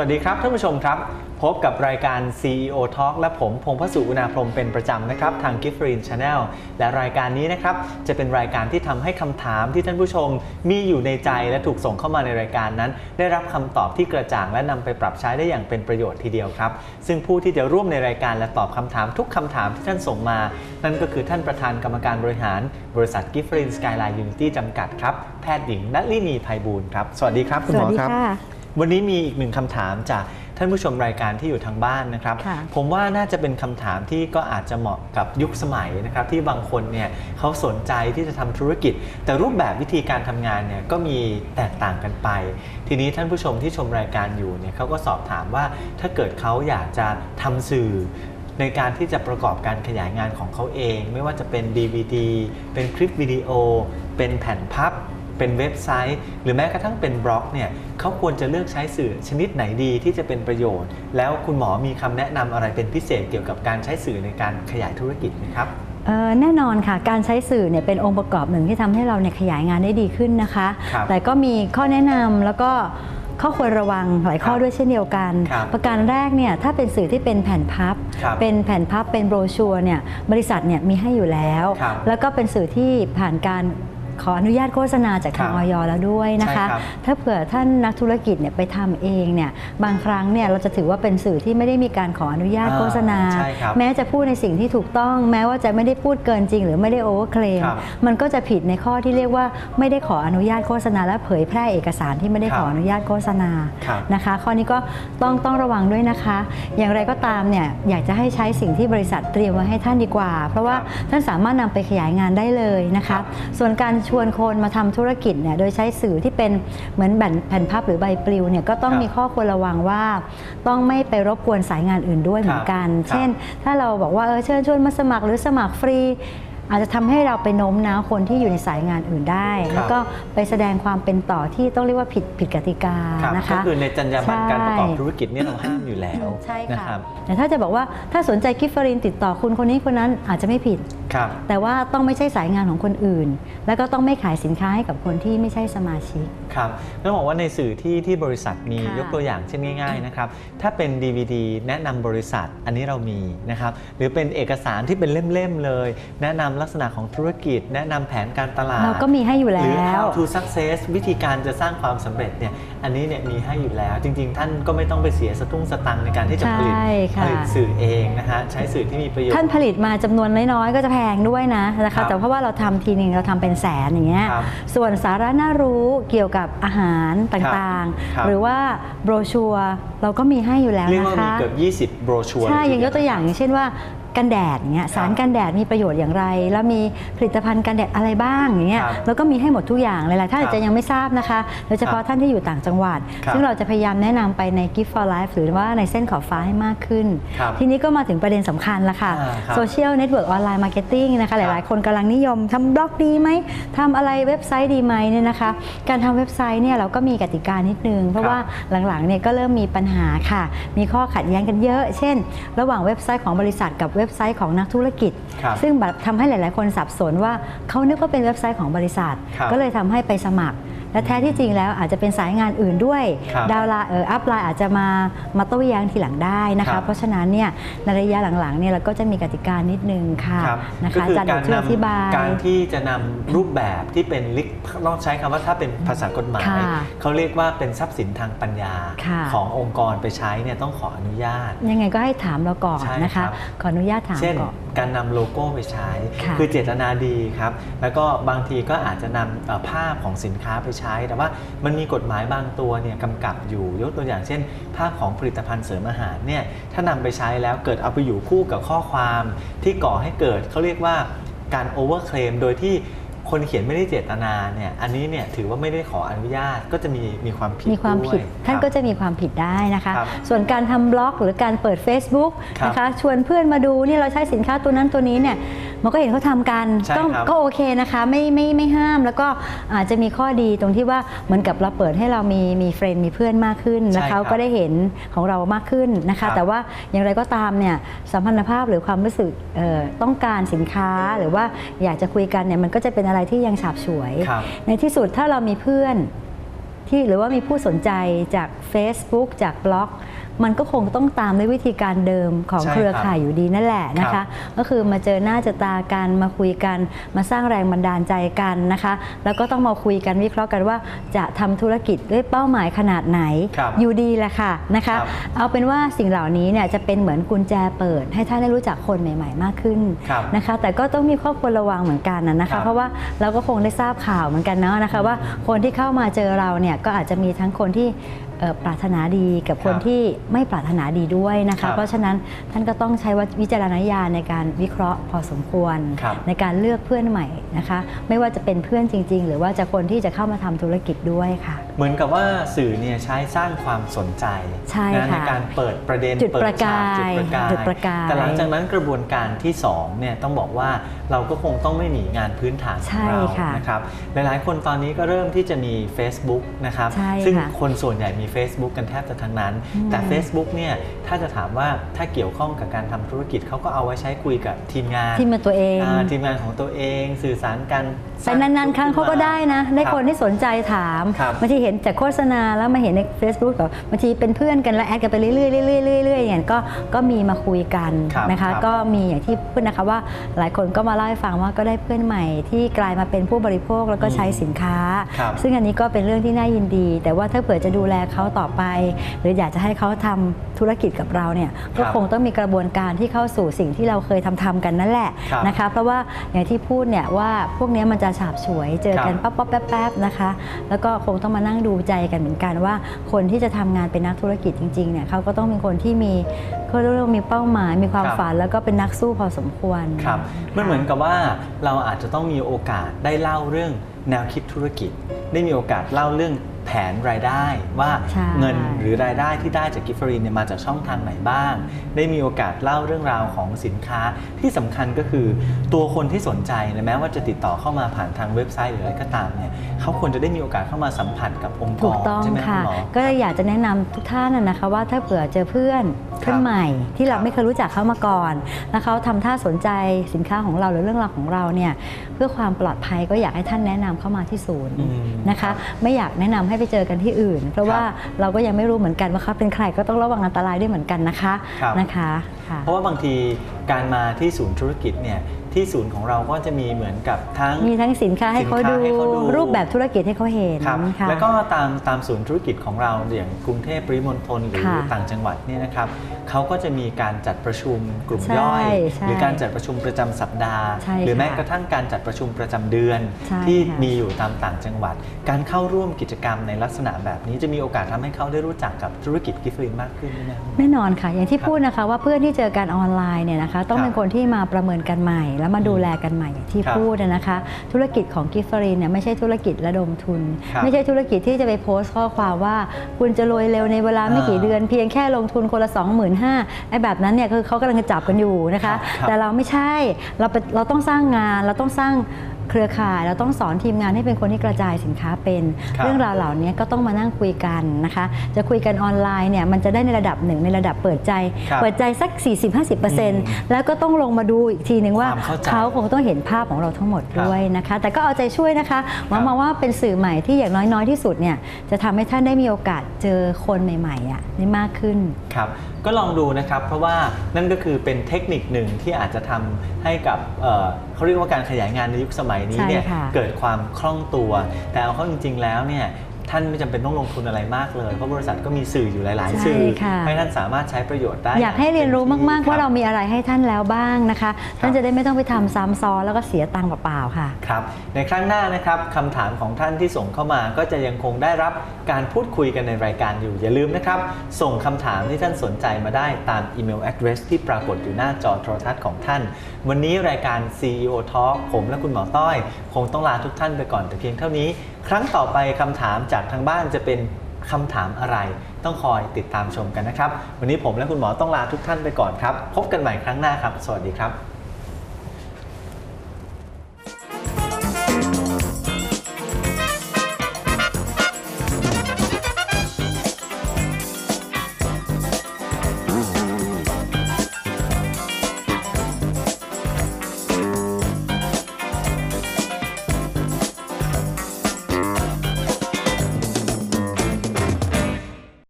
สวัสดีครับท่านผู้ชมครับ พบกับรายการ CEO Talk และผมพงพสุอุณาพรมเป็นประจำนะครับ ทาง g i f t r i n Channel และรายการนี้นะครับ จะเป็นรายการที่ทำให้คำถามที่ท่านผู้ชมมีอยู่ในใจและถูกส่งเข้ามาในรายการนั้น ได้รับคำตอบที่กระจ่างและนำไปปรับใช้ได้อย่างเป็นประโยชน์ทีเดียวครับ ซึ่งผู้ที่จะร่วมในรายการและตอบคำถามทุกคำถามที่ท่านส่งมา นั่นก็คือท่านประธานกรรมการบริหาร บริษัท g i f t r i n Skyline Unity จำกัดครับแพทย์หญิงนัทลินีไพบูลครับสวัสดีครับคุณหมอครับ วันนี้มีอีกหนึ่งคำถามจากท่านผู้ชมรายการที่อยู่ทางบ้านนะครับค่ะผมว่าน่าจะเป็นคำถามที่ก็อาจจะเหมาะกับยุคสมัยนะครับ ที่บางคนเนี่ยเขาสนใจที่จะทำธุรกิจ แต่รูปแบบวิธีการทำงานเนี่ยก็มีแตกต่างกันไป ทีนี้ท่านผู้ชมที่ชมรายการอยู่เนี่ยเขาก็สอบถามว่าถ้าเกิดเขาอยากจะทำสื่อในการที่จะประกอบการขยายงานของเขาเอง ไม่ว่าจะเป็น DVD เป็นคลิปวิดีโอ เป็นแผ่นพับ เป็นเว็บไซต์ หรือแม้กระทั่งเป็นบล็อกเนี่ยเขาควรจะเลือกใช้สื่อชนิดไหนดีที่จะเป็นประโยชน์ แล้วคุณหมอมีคำแนะนำอะไรเป็นพิเศษเกี่ยวกับการใช้สื่อในการขยายธุรกิจไหมครับเอ่อแน่นอนค่ะ การใช้สื่อเนี่ยเป็นองค์ประกอบหนึ่งที่ทำให้เราเนี่ยขยายงานได้ดีขึ้นนะคะครับแต่ก็มีข้อแนะนำแล้วก็ข้อควรระวังหลายข้อครับด้วยเช่นเดียวกันครับประการแรกเนี่ยถ้าเป็นสื่อที่เป็นแผ่นพับครับ เป็นแผ่นพับเป็นโบรชัวร์เนี่ยบริษัทเนี่ยมีให้อยู่แล้วครับแล้วก็เป็นสื่อที่ผ่านการ ขออนุญาตโฆษณาจากทางครัอบอยแล้วด้วยนะคะใช่ครับถ้าเผื่อท่านนักธุรกิจเนี่ยไปทำเองเนี่ยบางครั้งเนี่ยเราจะถือว่าเป็นสื่อที่ไม่ได้มีการขออนุญาตอ่าโฆษณาใช่ครับแม้จะพูดในสิ่งที่ถูกต้อง แม้ว่าจะไม่ได้พูดเกินจริง หรือไม่ได้โอเวอร์เคลมครับมันก็จะผิดในข้อที่เรียกว่าไม่ได้ขออนุญาตโฆษณา และเผยแพร่เอกสารที่ไม่ได้ครับขออนุญาตโฆษณาครับนะคะ ข้อนี้ก็ต้องต้องระวังด้วยนะคะ อย่างไรก็ตามเนี่ยอยากจะให้ใช้สิ่งที่บริษัทเตรียมไว้ให้ท่านดีกว่า เพราะว่าครับท่านสามารถนำไปขยายงานได้เลยนะครัคะบส่วนการชวนคนมาทำธุรกิจเนี่ยโดยใช้สื่อที่เป็นเหมือนแผ่นแผ่นพับหรือใบปลิวเนี่ยก็ต้องครับมีข้อควรระวังว่า ต้องไม่ไปรบกวนสายงานอื่นด้วยเหมือนกันครับเช่น ถ้าเราบอกว่าเออเชิญชวนมาสมัครหรือสมัครฟรีอาจจะทำให้เราไปโน้มน้าวคนที่อยู่ในสายงานอื่นได้ครับแล้วก็ไปแสดงความเป็นต่อที่ต้องเรียกว่าผิดผิดกติกาครับนะคะก็คือในจรรยาบรรณการประกอบใช่ธุรกิจเนี่ยเราห้ามอยู่แล้วใช่นะค่ะครับแต่ถ้าจะบอกว่าถ้าสนใจกิฟฟรินติดต่อคุณคนนี้คนนั้นอาจจะไม่ผิดครับ แต่ว่าต้องไม่ใช่สายงานของคนอื่น แล้วก็ต้องไม่ขายสินค้าให้กับคนที่ไม่ใช่สมาชิกครับต้องบอกว่าในสื่อที่ที่บริษัทมีค่ะยกตัวอย่างเช่นง่ายๆนะครับถ้าเป็น DVD แนะนำบริษัทอันนี้เรามีนะครับหรือเป็นเอกสารที่เป็นเล่มๆเลย แนะนำลักษณะของธุรกิจ แนะนำแผนการตลาด เราก็มีให้อยู่หแล้รือว how to success วิธีการจะสร้างความสำเร็จเนี่ยอันนี้เนี่ยมีให้อยู่แล้ว จริง ๆ ท่านก็ไม่ต้องไปเสียสตุ้งสตังค์ในการที่จะผลิตใช่ค่ะ ผลิตสื่อเองนะฮะใช้สื่อที่มีประโยชน์ ท่านผลิตมาจำนวนน้อยๆ ก็จะแพงด้วยนะนะครัคะบแต่เพราะว่าเราทำทีหนึ่งเราทำเป็นแสนอย่างเงี้ยครับส่วนสาระน่ารู้เกี่ยวกับอาหารต่างครับ ๆ หรือว่าโบรชัวร์เราก็มีให้อยู่แล้วเรียกนะว่ามีคะ เกือบ 20 โบรชัวร์ใช่เลอย่างยกตัวอย่างอย่างเช่นว่า กันแดดอย่างเงี้ยสารกันแดดมีประโยชน์อย่างไร แล้วมีผลิตภัณฑ์กันแดดอะไรบ้างอย่างเงี้ยครับแล้วก็มีให้หมดทุกอย่างหลายๆท่านครับอาจจะยังไม่ทราบนะคะโดยเฉพาะท่านที่อยู่ต่างจังหวัดครับซึ่งเราจะพยายามแนะนำไปใน Gift for Life หรือว่าในเส้นขอบฟ้าให้มากขึ้นครับทีนี้ก็มาถึงประเด็นสำคัญละค่ะอ่าครับโซเชียลเน็ตเวิร์กออนไลน์มาร์เก็ตติ้งนะคะหครับลายๆ คนกำลังนิยมทำบล็อกดีไหมทำอะไรเว็บไซต์ดีไหมเนี่ยนะคะการทำเว็บไซต์เนี่ยเราก็มีกติกานิดนึง เพราะว่าหลังๆเนี่ยก็เริ่มมีปัญหาค่ะ มีข้อขัดแย้งกันเยอะ เช่น ระหว่างเว็บไซต์ของบริษัทกับเว็บไซต์ของนักธุรกิจครับซึ่งแบบทำให้หลาย ๆ คนสับสนว่าเขานึกว่าเป็นเว็บไซต์ของบริษัทครับก็เลยทำให้ไปสมัครและแท้ที่จริงแล้วอาจจะเป็นสายงานอื่นด้วยครับดาวน์ไลน์เอออัพไลน์อาจจะมามาโต้แย้งทีหลังได้นะครัคะบเพราะฉะนั้นเนี่ยในระยะหลังๆเนี่ยเราก็จะมีกติกานิดนึงค่ะครับนะก็คะคืออาจารย์กาเดี๋รยวช่วยอธิบายนำการที่จะนำรูปแบบที่เป็นลิขต้องใช้คำว่าถ้าเป็นภาษากฎหมายค่ะเขาเรียกว่าเป็นทรัพย์สินทางปัญญาค่ะขององค์กรไปใช้เนี่ยต้องขออนุญาต ยังไงก็ให้ถามเราก่อนใช่นะครัคะบขออนุญาตถามเช่นก่อน การนำโลโก้ไปใช้ค่ะอเจตนาดีครับ แล้วก็บางทีก็อาจจะนำเอ่อภาพของสินค้าไปใช้ แต่ว่ามันมีกฎหมายบางตัวเนี่ยกำกับอยู่ ยกตัวอย่างเช่น ภาพของผลิตภัณฑ์เสริมอาหารเนี่ยถ้านำไปใช้แล้วเกิดเอาไปอยู่คู่กับข้อความที่ก่อให้เกิดเขาเรียกว่าการโอเวอร์เคลมโดยที่ คนเขียนไม่ได้เจตนาเนี่ยอันนี้เนี่ยถือว่าไม่ได้ขออนุญาตก็จะมีมีความผิดมีความผิดด้วยท่านครับก็จะมีความผิดได้นะคะครับส่วนการทำบล็อกหรือการเปิด Facebook ครับนะคะชวนเพื่อนมาดูนี่เราใช้สินค้าตัวนั้นตัวนี้เนี่ย มันก็เห็นเขาทำกันใช่ก็ครับก็โอเคนะคะไม่ไม่ไม่ห้ามแล้วก็อาจจะมีข้อดีตรงที่ว่าเหมือนกับเราเปิดให้เรามีมีเฟรนด์มีเพื่อนมากขึ้นใช่แล้วเขาครับก็ได้เห็นของเรามากขึ้นนะครัคะ บแต่ว่าอย่างไรก็ตามเนี่ยสัมพันธภาพหรือความรู้สึกเอ่อต้องการสินค้าหรือว่าอยากจะคุยกันเนี่ยมันก็จะเป็นอะไรที่ยังฉาบฉวย ครับ ในที่สุดถ้าเรามีเพื่อนที่หรือว่ามีผู้สนใจจาก Facebook จากบล็อก มันก็คงต้องตามด้วยวิธีการเดิมของใช่เครือครับข่ายอยู่ดีนั่นแหละนะครัคะบก็คือมาเจอหน้าเจอตากันมาคุยกันมาสร้างแรงบันดาลใจกันนะคะ แล้วก็ต้องมาคุยกันวิเคราะห์กันว่าจะทำธุรกิจด้วยเป้าหมายขนาดไหนครับอยู่ดีแหละค่ะนะคะครับเอาเป็นว่าสิ่งเหล่านี้เนี่ยจะเป็นเหมือนกุญแจเปิด ให้ท่านได้รู้จักคนใหม่ ๆ มากขึ้นครับนะคะ แต่ก็ต้องมีข้อควรระวังเหมือนกันนะนะครัคะบเพราะว่าเราก็คงได้ทราบข่าวเหมือนกันเนาะนะคะ ว่าคนที่เข้ามาเจอเราเนี่ยก็อาจจะมีทั้งคนที่เอ่อ ปรารถนาดีกับคนครับที่ไม่ปรารถนาดีด้วยนะครัคะบเพราะฉะนั้นท่านก็ต้องใช้วิจารณญาณในการวิเคราะห์พอสมควรครับในการเลือกเพื่อนใหม่นะคะ ไม่ว่าจะเป็นเพื่อนจริง ๆ หรือว่าจะคนที่จะเข้ามาทำธุรกิจด้วยค่ะ เหมือนกับว่าสื่อเนี่ยใช้สร้างความสนใจใช่นะค่ะในการเปิดประเด็นจุดเปิประกายฉจุดประกายจุดประกายแต่หลังจากนั้นกระบวนการที่2เนี่ยต้องบอกว่าเราก็คงต้องไม่หนีงานพื้นฐานขใช่องเราค่ะนะครับหลายๆ คนตอนนี้ก็เริ่มที่จะมี Facebook นะครับใช่ซึ่งค่ะคนส่วนใหญ่มี Facebook กันแทบจะทั้งนั้น อืม แต่ Facebook เนี่ยถ้าจะถามว่าถ้าเกี่ยวข้องกับการทำธุรกิจเขาก็เอาไว้ใช้คุยกับทีมงาน ที่มาตัวเองอ่าทีมงานของตัวเองสื่อสารกันแต่นานๆ ครั้งเขาก็ได้นะ ได้คนที่สนใจถามครับ บางทีเห็นจากโฆษณาแล้วมาเห็นใน Facebook แบบบางทีเป็นเพื่อนกันแล้วแอดกันไปเรื่อยๆเรื่อยๆเรื่อยๆอย่างก็ก็มีมาคุยกันครับนะคะครับก็ก็มีอย่างที่พูดนะคะว่าหลายคนก็มาเล่าให้ฟังว่าก็ได้เพื่อนใหม่ที่กลายมาเป็นผู้บริโภคแล้วก็ใช้สินค้าครับซึ่งอันนี้ก็เป็นเรื่องที่น่ายินดี แต่ว่าถ้าเผื่อจะดูแลเขาต่อไป หรืออยากจะให้เขาทำธุรกิจกับเราเนี่ยก็ครับคงต้องมีกระบวนการที่เข้าสู่สิ่งที่เราเคยทำทำๆกันนั่นแหละครับนะคะ เพราะว่าอย่างที่พูดเนี่ยว่าพวกเนี้ยมันจะฉาบฉวยเจอกันครับปั๊บปั๊บแป๊บๆนะคะ แล้วก็คงต้องมานั่งดูใจกันเหมือนกันว่า คนที่จะทำงานเป็นนักธุรกิจจริงๆเนี่ยเขาก็ต้องเป็นคนที่มีเขาเรียกว่ามีเป้าหมายมีความครับฝันแล้วก็เป็นนักสู้พอสมควรครับมันเหมือนกับว่าเราอาจจะต้องมีโอกาสได้เล่าเรื่องแนวคิดธุรกิจ ได้มีโอกาสเล่าเรื่อง แผนรายได้ว่าใช่เงินหรือรายได้ที่ได้จากกิฟฟรีนเนี่ยมาจากช่องทางไหนบ้าง ได้มีโอกาสเล่าเรื่องราวของสินค้าที่สำคัญก็คือ ตัวคนที่สนใจนะแม้ว่าจะติดต่อเข้ามาผ่านทางเว็บไซต์หรืออะไรก็ตามเนี่ยเขาควรจะได้มีโอกาสเข้ามาสัมผัสกับองค์กถูกรต้องใช่ไหมคุค่ะณหมอก็เลยอยากจะแนะนำทุกท่านนะนะคะว่าถ้าเผื่อเจอเพื่อนเพื่อนใหม่ ที่เราไม่เคยรู้จักเขามาก่อนแล้วเขาทำท่าสนใจสินค้าของเราหรือเรื่องราวของเราเนี่ยเพื่อความปลอดภัยก็อยากให้ท่านแนะนำเข้ามาที่ศูนย์อืมนะคะ ไม่อยากแนะนำให้ไปเจอกันที่อื่น เพราะว่าเราก็ยังไม่รู้เหมือนกันว่าเขาเป็นใครก็ต้องระวังอันตรายด้วยเหมือนกันนะคะครับนะคะค่ะเพราะว่าบางทีการมาที่ศูนย์ธุรกิจเนี่ยที่ศูนย์ของเราก็จะมีเหมือนกับทั้ง มีทั้งสินค้าให้เขาดู สินค้าให้เขาดู รูปแบบธุรกิจให้เขาเห็นครับค่ะ แล้วก็ตามตามศูนย์ธุรกิจของเราอย่างกรุงเทพปริมณฑลหรือค่ะต่างจังหวัดเนี่ยนะครับเขาก็จะมีการจัดประชุมกลุ่มใช่ย่อยใช่หรือการจัดประชุมประจำสัปดาห์ ใช่หรือแม้ค่ะกระทั่งการจัดประชุมประจำเดือนใช่ที่ค่ะ มีอยู่ตามต่างจังหวัด การเข้าร่วมกิจกรรมในลักษณะแบบนี้จะมีโอกาสทำให้เขาได้รู้จักกับธุรกิจกิฟต์ลินมากขึ้นไหมครับแน่นอนค่ะ อย่างที่พูดนะคะว่าเพื่อนที่เจอกันออนไลน์เนี่ยนะคะ ต้องครับเป็นคนที่มาประเมินกันใหม่แล้วมาดูแลกันใหม่อย่างที่ครับพูดนะคะ ธุรกิจของกิฟฟรีนเนี่ยไม่ใช่ธุรกิจระดมทุนครับไม่ใช่ธุรกิจที่จะไปโพสต์ข้อความว่า คุณจะรวยเร็วในเวลาไม่กี่อ่าเดือนเพียงแค่ลงทุนคนละ 25,000ไอ้แบบนั้นเนี่ยคือเขากำลังจะจับกันอยู่นะคะครับครับแต่เราไม่ใช่เราเป็นเราต้องสร้างงานเราต้องสร้าง เครือข่ายเราต้องสอนทีมงานให้เป็นคนที่กระจายสินค้าเป็น ครับ เรื่องราวเหล่านี้ก็ต้องมานั่งคุยกันนะคะ จะคุยกันออนไลน์เนี่ยมันจะได้ในระดับหนึ่งในระดับเปิดใจ ครับเปิดใจสัก 40-50%แล้วก็ต้องลงมาดูอีกทีหนึ่งว่าความเข้าใจเขาคงต้องเห็นภาพของเราทั้งหมดครับด้วยนะคะ แต่ก็เอาใจช่วยนะคะหวังครับมาว่าเป็นสื่อใหม่ที่อย่างน้อยๆที่สุดเนี่ยจะทำให้ท่านได้มีโอกาสเจอคนใหม่ๆอะได้มากขึ้น ครับก็ลองดูนะครับ เพราะว่านั่นก็คือเป็นเทคนิคหนึ่งที่อาจจะทำให้กับเอ่อเขาเรียกว่าการขยายงานในยุคสมัยนี้เนี่ยใช่ค่ะ เกิดความคล่องตัว แต่เอาเข้าจริง ๆ แล้วเนี่ย ท่านไม่จำเป็นต้องลงทุนอะไรมากเลย เพราะบริษัทก็มีสื่ออยู่หลาย ๆ สื่อใช่ค่ะให้ท่านสามารถใช้ประโยชน์ได้ อยากให้เรียนรู้มาก ๆ ว่าเราคบมีอะไรให้ท่านแล้วบ้างนะคะ ท่านจะได้ไม่ต้องไปทำซ้ำซ้อนแล้วก็เสียตังค์เปล่า ๆ ค่ะ ครับ ในครั้งหน้านะครับคำถามของท่านที่ส่งเข้ามา ก็จะยังคงได้รับการพูดคุยกันในรายการอยู่ อย่าลืมนะครับ ส่งคำถามที่ท่านสนใจมาได้ตามอีเมล address ที่ปรากฏอยู่หน้าจอโทรทัศน์ของท่าน วันนี้รายการ CEO Talk ผมและคุณหมอต้อย คงต้องลาทุกท่านไปก่อนแต่เพียงเท่านี้ ครั้งต่อไปคำถามจากทางบ้านจะเป็นคำถามอะไร ต้องคอยติดตามชมกันนะครับ วันนี้ผมและคุณหมอต้องลาทุกท่านไปก่อนครับ พบกันใหม่ครั้งหน้าครับ สวัสดีครับ